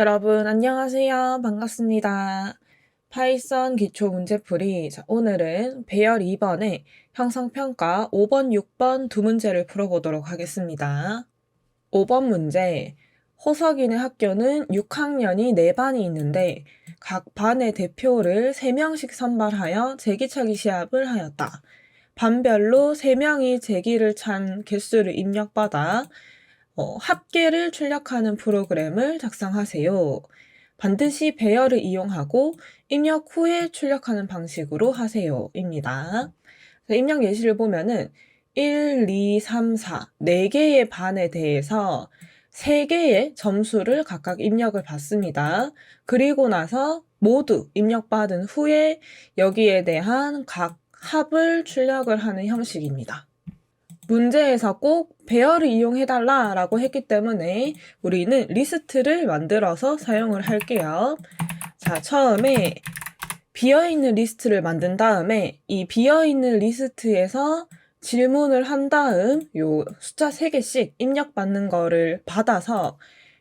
여러분 안녕하세요. 반갑습니다. 파이썬 기초 문제풀이 자, 오늘은 배열 2번에 형성평가 5번, 6번 두 문제를 풀어보도록 하겠습니다. 5번 문제 호석이네 학교는 6학년이 4반이 있는데 각 반의 대표를 3명씩 선발하여 제기차기 시합을 하였다. 반별로 3명이 제기를 찬 개수를 입력받아 어, 합계를 출력하는 프로그램을 작성하세요. 반드시 배열을 이용하고 입력 후에 출력하는 방식으로 하세요. 입니다. 자, 입력 예시를 보면은 1, 2, 3, 4, 4개의 반에 대해서 3개의 점수를 각각 입력을 받습니다. 그리고 나서 모두 입력받은 후에 여기에 대한 각 합을 출력을 하는 형식입니다. 문제에서 꼭 배열을 이용해달라 라고 했기 때문에 우리는 리스트를 만들어서 사용을 할게요. 자, 처음에 비어있는 리스트를 만든 다음에 이 비어있는 리스트에서 질문을 한 다음 요 숫자 3개씩 입력받는 거를 받아서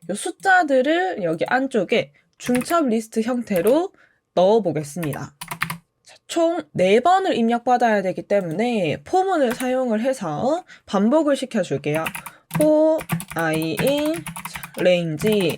요 숫자들을 여기 안쪽에 중첩 리스트 형태로 넣어 보겠습니다. 총 4번을 입력받아야 되기 때문에 포문을 사용을 해서 반복을 시켜줄게요. for i in range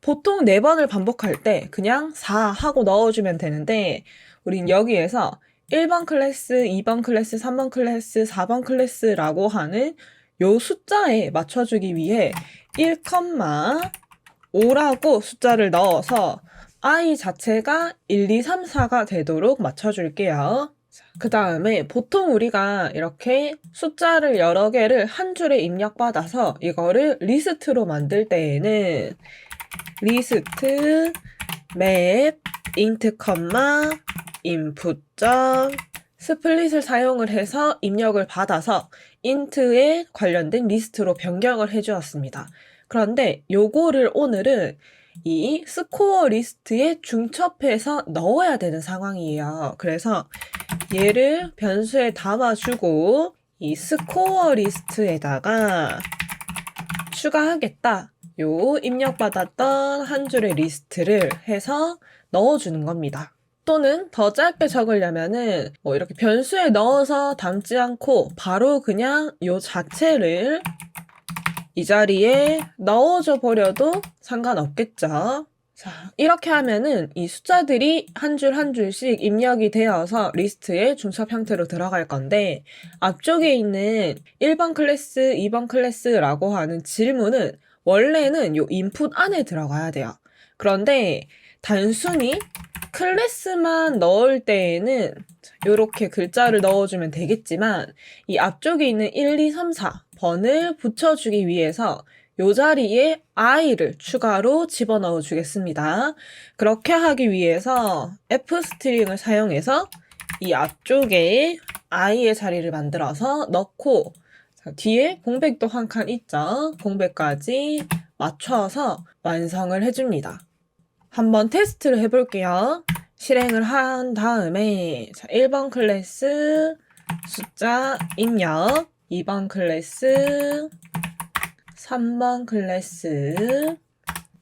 보통 4번을 반복할 때 그냥 4 하고 넣어주면 되는데 우린 여기에서 1번 클래스, 2번 클래스, 3번 클래스, 4번 클래스라고 하는 요 숫자에 맞춰주기 위해 1,5라고 숫자를 넣어서 i 자체가 1, 2, 3, 4가 되도록 맞춰줄게요. 그 다음에 보통 우리가 이렇게 숫자를 여러 개를 한 줄에 입력받아서 이거를 리스트로 만들 때에는 리스트 맵 int 컴마 input 점 스플릿을 사용을 해서 입력을 받아서 int에 관련된 리스트로 변경을 해주었습니다. 그런데 요거를 오늘은 이 스코어 리스트에 중첩해서 넣어야 되는 상황이에요. 그래서 얘를 변수에 담아주고 이 스코어 리스트에다가 추가하겠다. 요 입력받았던 한 줄의 리스트를 해서 넣어주는 겁니다. 또는 더 짧게 적으려면은 뭐 이렇게 변수에 넣어서 담지 않고 바로 그냥 요 자체를 이 자리에 넣어줘 버려도 상관없겠죠. 자, 이렇게 하면은 이 숫자들이 한 줄 한 줄씩 입력이 되어서 리스트에 중첩 형태로 들어갈 건데 앞쪽에 있는 1번 클래스, 2번 클래스라고 하는 질문은 원래는 요 인풋 안에 들어가야 돼요. 그런데 단순히 클래스만 넣을 때에는 이렇게 글자를 넣어주면 되겠지만 이 앞쪽에 있는 1, 2, 3, 4번을 붙여주기 위해서 이 자리에 i를 추가로 집어넣어 주겠습니다. 그렇게 하기 위해서 f 스트링을 사용해서 이 앞쪽에 i의 자리를 만들어서 넣고 자, 뒤에 공백도 한 칸 있죠. 공백까지 맞춰서 완성을 해줍니다. 한번 테스트를 해볼게요. 실행을 한 다음에 자, 1번 클래스 숫자 입력 2번 클래스 3번 클래스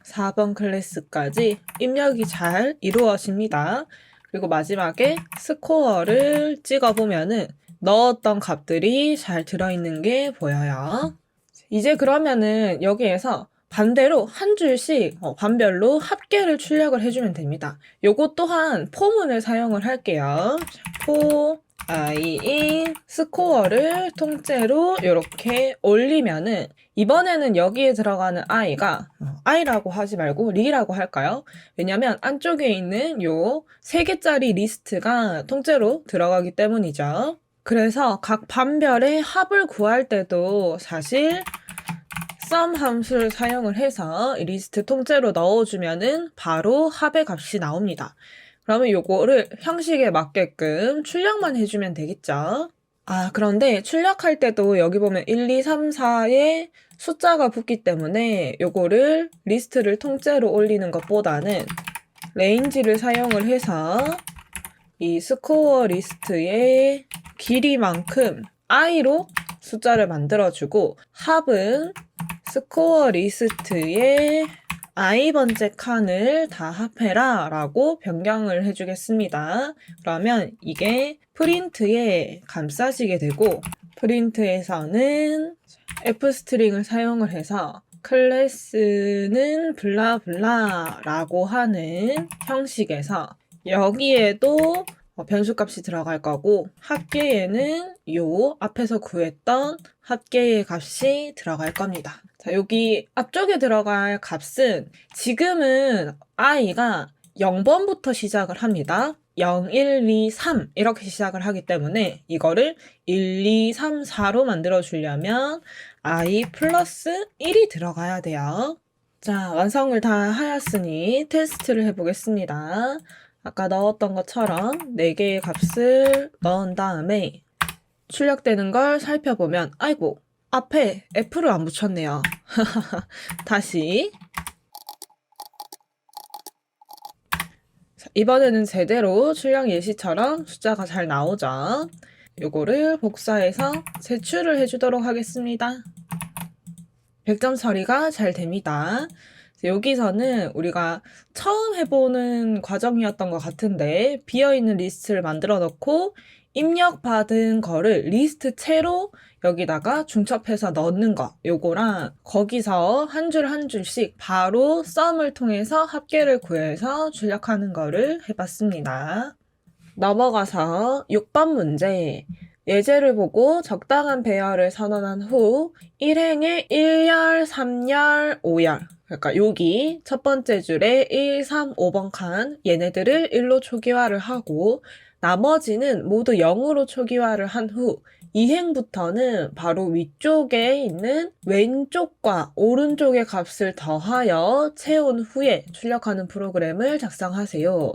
4번 클래스까지 입력이 잘 이루어집니다. 그리고 마지막에 스코어를 찍어보면은 넣었던 값들이 잘 들어있는 게 보여요. 이제 그러면은 여기에서 반대로 한 줄씩 어, 반별로 합계를 출력을 해주면 됩니다. 요거 또한 포문을 사용을 할게요. 포 i in 스코어를 통째로 이렇게 올리면은 이번에는 여기에 들어가는 i가 어, i라고 하지 말고 리라고 할까요? 왜냐면 안쪽에 있는 요세 개짜리 리스트가 통째로 들어가기 때문이죠. 그래서 각 반별의 합을 구할 때도 사실 sum 함수를 사용을 해서 리스트 통째로 넣어주면은 바로 합의 값이 나옵니다. 그러면 요거를 형식에 맞게끔 출력만 해주면 되겠죠. 아, 그런데 출력할 때도 여기 보면 1, 2, 3, 4에 숫자가 붙기 때문에 요거를 리스트를 통째로 올리는 것보다는 레인지를 사용을 해서 이 스코어 리스트의 길이만큼 i로 숫자를 만들어주고 합은 스코어 리스트의 i번째 칸을 다 합해라 라고 변경을 해주겠습니다. 그러면 이게 프린트에 감싸지게 되고 프린트에서는 f 스트링을 사용을 해서 클래스는 블라블라 라고 하는 형식에서 여기에도 어, 변수값이 들어갈 거고 합계에는 요 앞에서 구했던 합계의 값이 들어갈 겁니다. 자, 여기 앞쪽에 들어갈 값은 지금은 i가 0번부터 시작을 합니다. 0, 1, 2, 3 이렇게 시작을 하기 때문에 이거를 1, 2, 3, 4로 만들어 주려면 i 플러스 1이 들어가야 돼요. 자, 완성을 다 하였으니 테스트를 해보겠습니다. 아까 넣었던 것처럼 4개의 값을 넣은 다음에 출력되는 걸 살펴보면 아이고 앞에 F를 안 붙였네요. 다시 자, 이번에는 제대로 출력 예시처럼 숫자가 잘 나오죠. 요거를 복사해서 제출을 해주도록 하겠습니다. 100점 처리가 잘 됩니다. 여기서는 우리가 처음 해보는 과정이었던 것 같은데 비어있는 리스트를 만들어 놓고 입력받은 거를 리스트 채로 여기다가 중첩해서 넣는 거. 요거랑 거기서 한 줄 한 줄씩 바로 썸을 통해서 합계를 구해서 출력하는 거를 해봤습니다. 넘어가서 6번 문제. 예제를 보고 적당한 배열을 선언한 후 1행에 1열, 3열, 5열. 그러니까 여기 첫 번째 줄에 1, 3, 5번 칸 얘네들을 1로 초기화를 하고 나머지는 모두 0으로 초기화를 한후 2행부터는 바로 위쪽에 있는 왼쪽과 오른쪽의 값을 더하여 채운 후에 출력하는 프로그램을 작성하세요.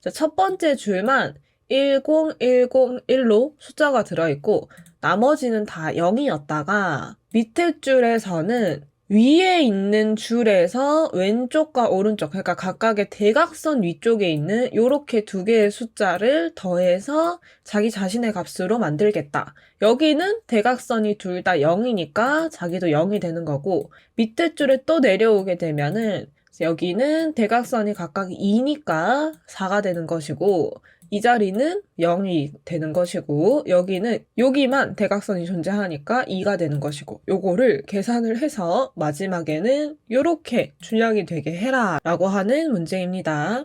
자, 첫 번째 줄만 10101로 숫자가 들어있고 나머지는 다 0이었다가 밑에 줄에서는 위에 있는 줄에서 왼쪽과 오른쪽, 그러니까 각각의 대각선 위쪽에 있는 이렇게 두 개의 숫자를 더해서 자기 자신의 값으로 만들겠다. 여기는 대각선이 둘 다 0이니까 자기도 0이 되는 거고, 밑에 줄에 또 내려오게 되면은 여기는 대각선이 각각 2니까 4가 되는 것이고, 이 자리는 0이 되는 것이고 여기는 여기만 대각선이 존재하니까 2가 되는 것이고 요거를 계산을 해서 마지막에는 요렇게 출력이 되게 해라 라고 하는 문제입니다.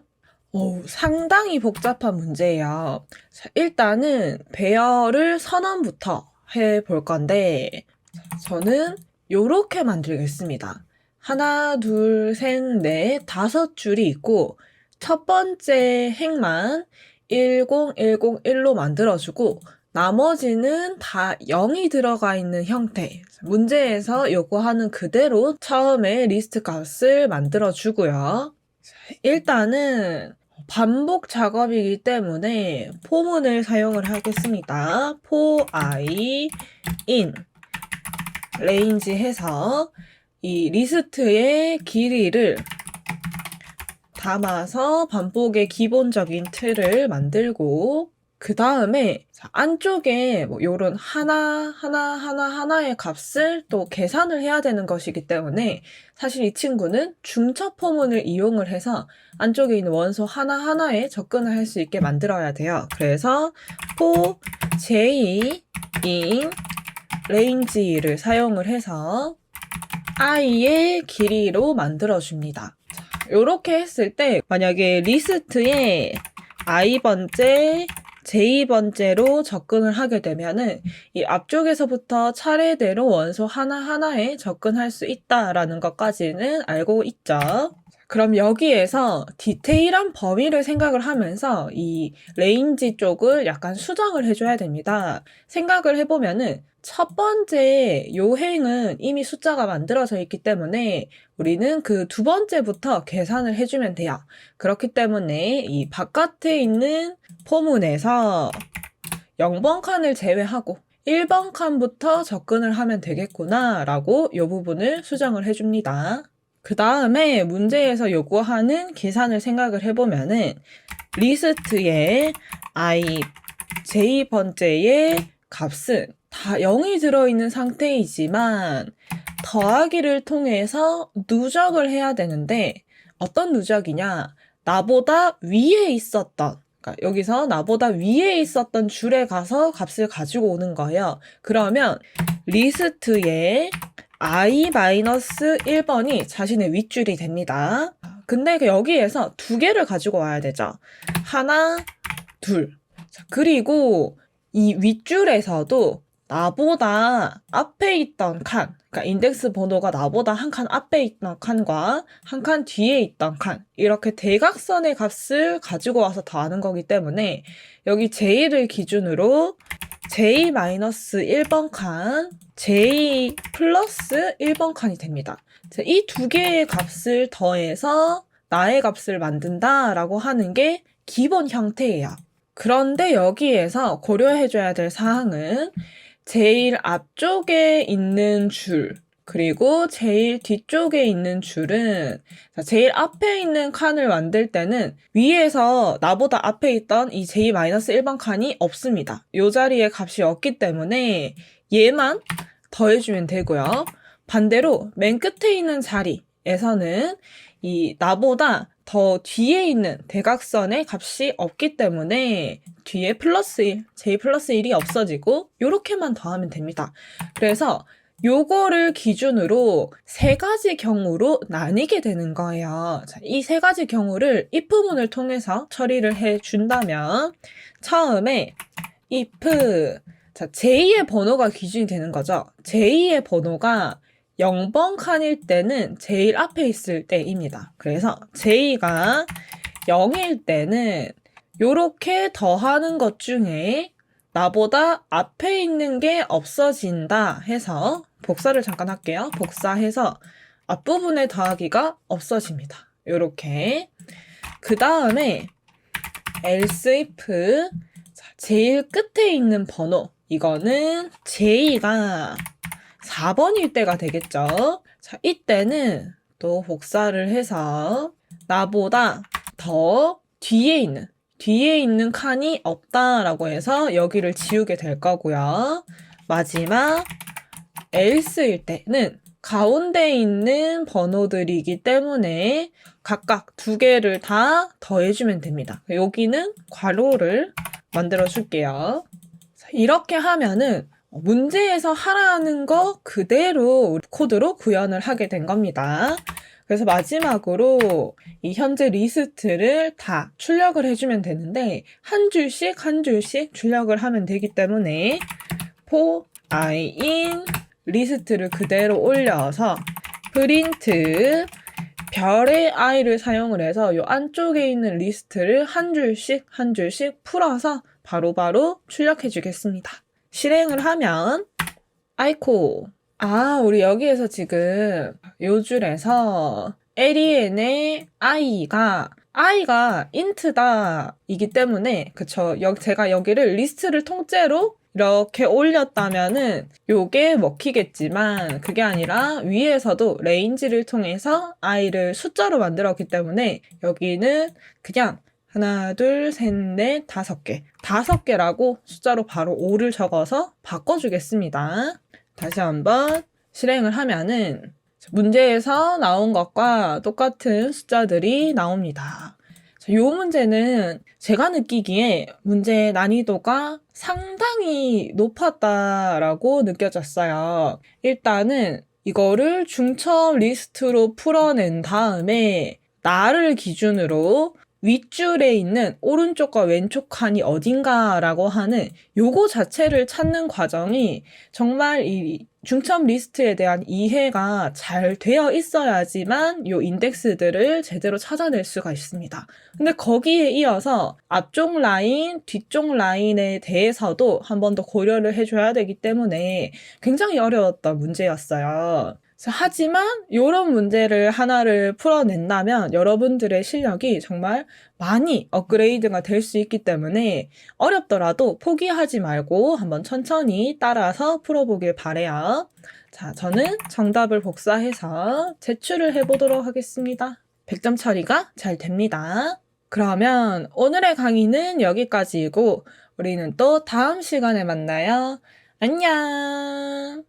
오, 상당히 복잡한 문제예요. 자, 일단은 배열을 선언부터 해 볼 건데 저는 요렇게 만들겠습니다. 하나, 둘, 셋, 넷, 다섯 줄이 있고 첫 번째 행만 10101로 만들어주고 나머지는 다 0이 들어가 있는 형태. 문제에서 요구하는 그대로 처음에 리스트 값을 만들어주고요. 일단은 반복 작업이기 때문에 포문을 사용을 하겠습니다. for i in range 해서 이 리스트의 길이를 담아서 반복의 기본적인 틀을 만들고 그 다음에 안쪽에 뭐 요런 하나 하나 하나 하나의 값을 또 계산을 해야 되는 것이기 때문에 사실 이 친구는 중첩 포문을 이용을 해서 안쪽에 있는 원소 하나 하나에 접근을 할 수 있게 만들어야 돼요. 그래서 for j in range를 사용을 해서 i의 길이로 만들어 줍니다. 이렇게 했을 때 만약에 리스트에 i번째, j번째로 접근을 하게 되면은 이 앞쪽에서부터 차례대로 원소 하나하나에 접근할 수 있다라는 것까지는 알고 있죠. 그럼 여기에서 디테일한 범위를 생각을 하면서 이 레인지 쪽을 약간 수정을 해줘야 됩니다. 생각을 해보면은 첫 번째 요행은 이미 숫자가 만들어져 있기 때문에 우리는 그 두 번째부터 계산을 해주면 돼요. 그렇기 때문에 이 바깥에 있는 포문에서 0번 칸을 제외하고 1번 칸부터 접근을 하면 되겠구나 라고 이 부분을 수정을 해줍니다. 그 다음에 문제에서 요구하는 계산을 생각을 해보면은 리스트에 i j번째의 값은 다 0이 들어있는 상태이지만 더하기를 통해서 누적을 해야 되는데 어떤 누적이냐? 나보다 위에 있었던 그러니까 여기서 나보다 위에 있었던 줄에 가서 값을 가지고 오는 거예요. 그러면 리스트에 i-1번이 자신의 윗줄이 됩니다. 근데 그 여기에서 두 개를 가지고 와야 되죠. 하나, 둘. 자, 그리고 이 윗줄에서도 나보다 앞에 있던 칸, 그러니까 인덱스 번호가 나보다 한 칸 앞에 있던 칸과 한 칸 뒤에 있던 칸, 이렇게 대각선의 값을 가지고 와서 더하는 거기 때문에 여기 J를 기준으로 J-1번 칸, J 플러스 1번 칸이 됩니다. 이 두 개의 값을 더해서 나의 값을 만든다라고 하는 게 기본 형태예요. 그런데 여기에서 고려해줘야 될 사항은 제일 앞쪽에 있는 줄, 그리고 제일 뒤쪽에 있는 줄은 자, 제일 앞에 있는 칸을 만들 때는 위에서 나보다 앞에 있던 이 j-1번 칸이 없습니다. 이 자리에 값이 없기 때문에 얘만 더해주면 되고요. 반대로 맨 끝에 있는 자리에서는 이 나보다 더 뒤에 있는 대각선의 값이 없기 때문에 뒤에 플러스 1, j 플러스 1이 없어지고 이렇게만 더하면 됩니다. 그래서 요거를 기준으로 세 가지 경우로 나뉘게 되는 거예요. 이 세 가지 경우를 if문을 통해서 처리를 해 준다면 처음에 if 자, J의 번호가 기준이 되는 거죠. J의 번호가 0번 칸일 때는 제일 앞에 있을 때입니다. 그래서 J가 0일 때는 요렇게 더하는 것 중에 나보다 앞에 있는 게 없어진다 해서 복사를 잠깐 할게요. 복사해서 앞부분에 더하기가 없어집니다. 요렇게. 그 다음에 else if 제일 끝에 있는 번호 이거는 J가 4번일 때가 되겠죠. 자, 이때는 또 복사를 해서 나보다 더 뒤에 있는 뒤에 있는 칸이 없다라고 해서 여기를 지우게 될 거고요. 마지막 else일 때는 가운데 있는 번호들이기 때문에 각각 두 개를 다 더해주면 됩니다. 여기는 괄호를 만들어 줄게요. 이렇게 하면은 문제에서 하라는 거 그대로 코드로 구현을 하게 된 겁니다. 그래서 마지막으로 이 현재 리스트를 다 출력을 해주면 되는데 한 줄씩 한 줄씩 출력을 하면 되기 때문에 for i in 리스트를 그대로 올려서 프린트 별의 i를 사용을 해서 이 안쪽에 있는 리스트를 한 줄씩 한 줄씩 풀어서 바로 바로 출력해 주겠습니다. 실행을 하면 아이코 아 우리 여기에서 지금 요 줄에서 alien의 i가 i가 int다 이기 때문에 그쵸 여기 제가 여기를 리스트를 통째로 이렇게 올렸다면은 요게 먹히겠지만 그게 아니라 위에서도 레인지를 통해서 i를 숫자로 만들었기 때문에 여기는 그냥 하나, 둘, 셋, 넷, 다섯 개. 다섯 개라고 숫자로 바로 5를 적어서 바꿔주겠습니다. 다시 한번 실행을 하면은 문제에서 나온 것과 똑같은 숫자들이 나옵니다. 이 문제는 제가 느끼기에 문제의 난이도가 상당히 높았다라고 느껴졌어요. 일단은 이거를 중첩 리스트로 풀어낸 다음에 나를 기준으로 윗줄에 있는 오른쪽과 왼쪽 칸이 어딘가라고 하는 요거 자체를 찾는 과정이 정말 이 중첩 리스트에 대한 이해가 잘 되어 있어야지만 요 인덱스들을 제대로 찾아낼 수가 있습니다. 근데 거기에 이어서 앞쪽 라인, 뒤쪽 라인에 대해서도 한 번 더 고려를 해줘야 되기 때문에 굉장히 어려웠던 문제였어요. 하지만 이런 문제를 하나를 풀어낸다면 여러분들의 실력이 정말 많이 업그레이드가 될 수 있기 때문에 어렵더라도 포기하지 말고 한번 천천히 따라서 풀어보길 바래요. 자, 저는 정답을 복사해서 제출을 해보도록 하겠습니다. 100점 처리가 잘 됩니다. 그러면 오늘의 강의는 여기까지이고 우리는 또 다음 시간에 만나요. 안녕!